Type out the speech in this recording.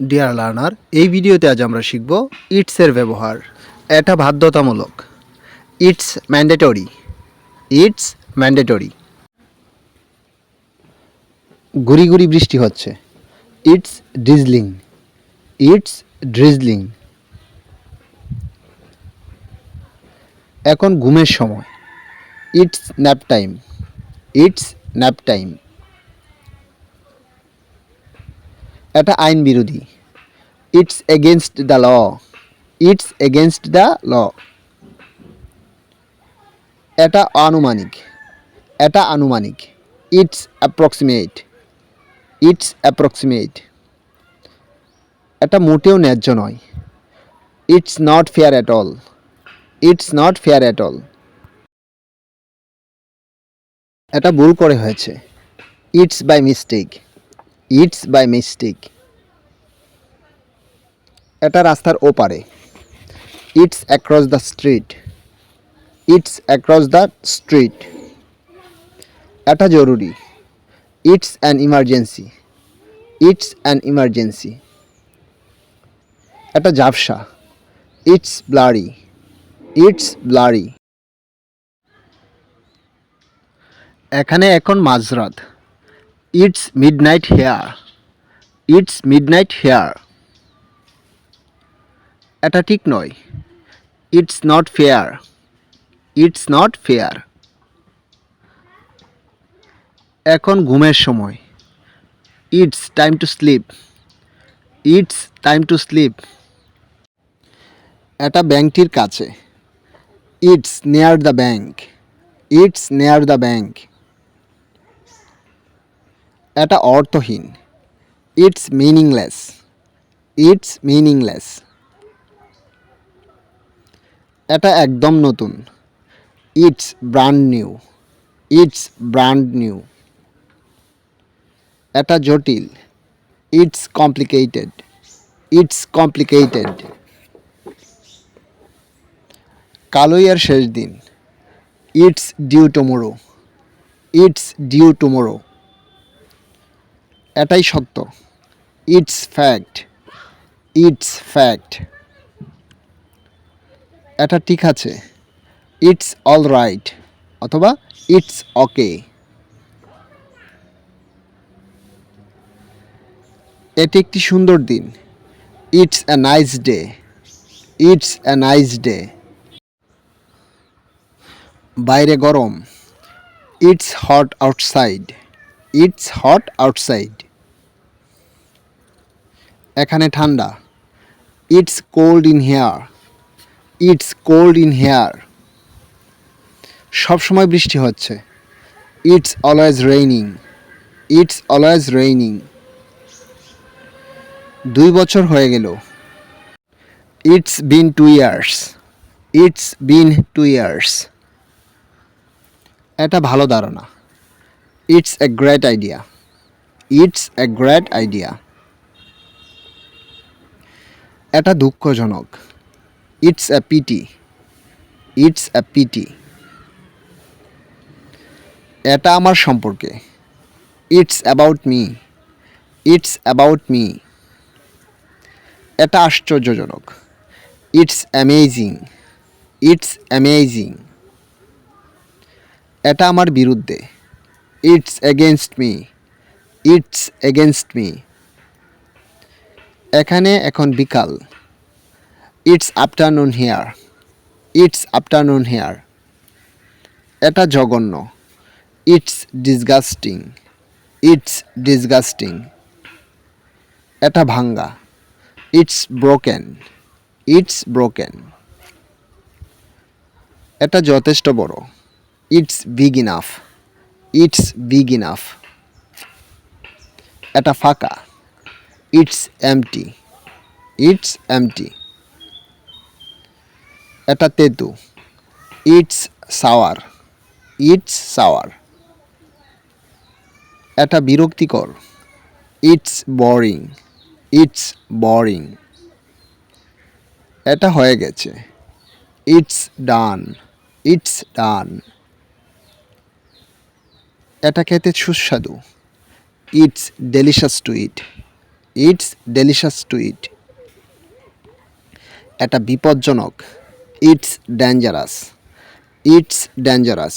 Deer learner এই ভিডিওতে আজ আমরা শিখব ইটসের ব্যবহার। এটা বাধ্যতামূলক। ইটস ম্যান্ডেটরি ইটস ম্যান্ডেটরি গুড়ি গুড়ি বৃষ্টি হচ্ছে। ইটস ড্রিজলিং ইটস ড্রিজলিং এখন ঘুমের সময়। It's nap time it's nap time এটা আইন বিরোধী। It's against the law it's against the law এটা আনুমানিক। এটা আনুমানিক। ইটস অ্যাপ্রক্সিমেট ইটস অ্যাপ্রক্সিমেট এটা মোটেও ন্যায্য নয়। It's not fair at all it's not fair at all এটা ভুল করে হয়েছে। It's by mistake it's by mistake এটা রাস্তার ওপারে। It's across the street it's across the street এটা জরুরি। It's an emergency it's an emergency এটা ঝাপসা। ইটস ব্লারি ইটস ব্লারি এখানে এখন মাঝরাত। It's midnight here it's midnight here এটা ঠিক নয়। It's not fair it's not fair এখন ঘুমের সময়। It's time to sleep it's time to sleep এটা ব্যাংকটির কাছে। It's near the bank it's near the bank এটা অর্থহীন। ইটস মিনিংলেস ইটস মিনিংলেস এটা একদম নতুন। It's brand new it's brand new এটা জটিল। ইটস কমপ্লিকেটেড ইটস কমপ্লিকেটেড কালোইয়ের শেষ দিন। It's due tomorrow it's due tomorrow এটাই সত্য। ইটস ফ্যাক্ট ইটস ফ্যাক্ট এটা ঠিক আছে। ইটস অল রাইট অথবা ইটস ওকে এটি একটি সুন্দর দিন। It's a nice day it's a nice day বাইরে গরম। It's hot outside it's hot outside এখানে ঠান্ডা। It's cold in here it's cold in here সবসময় বৃষ্টি হচ্ছে। It's always raining it's always raining দুই বছর হয়ে গেল। It's been two years it's been two years এটা ভালো ধারণা। It's a great idea it's a great idea এটা দুঃখজনক। It's a pity it's a pity এটা আমার সম্পর্কে। It's about me it's about me এটা আশ্চর্যজনক। ইটস অ্যামেজিং ইটস অ্যামেজিং এটা আমার বিরুদ্ধে। It's against me it's against me এখানে এখন বিকাল। It's afternoon here it's afternoon here এটা জঘন্য। ইটস ডিসগাস্টিং ইটস ডিসগাস্টিং এটা ভাঙ্গা। ইটস ব্রোকেন ইটস ব্রোকেন এটা যথেষ্ট বড়। It's big enough it's big enough এটা ফাঁকা। ইটস এমটি ইটস এমটি এটা তেতু। ইটস সাওয়ার ইটস সাওয়ার এটা বিরক্তিকর। ইটস বোরিং ইটস বোরিং এটা হয়ে গেছে। ইটস ডান ইটস ডান এটা খেতে সুস্বাদু। It's delicious to eat it's delicious to eat এটা বিপজ্জনক। It's dangerous it's dangerous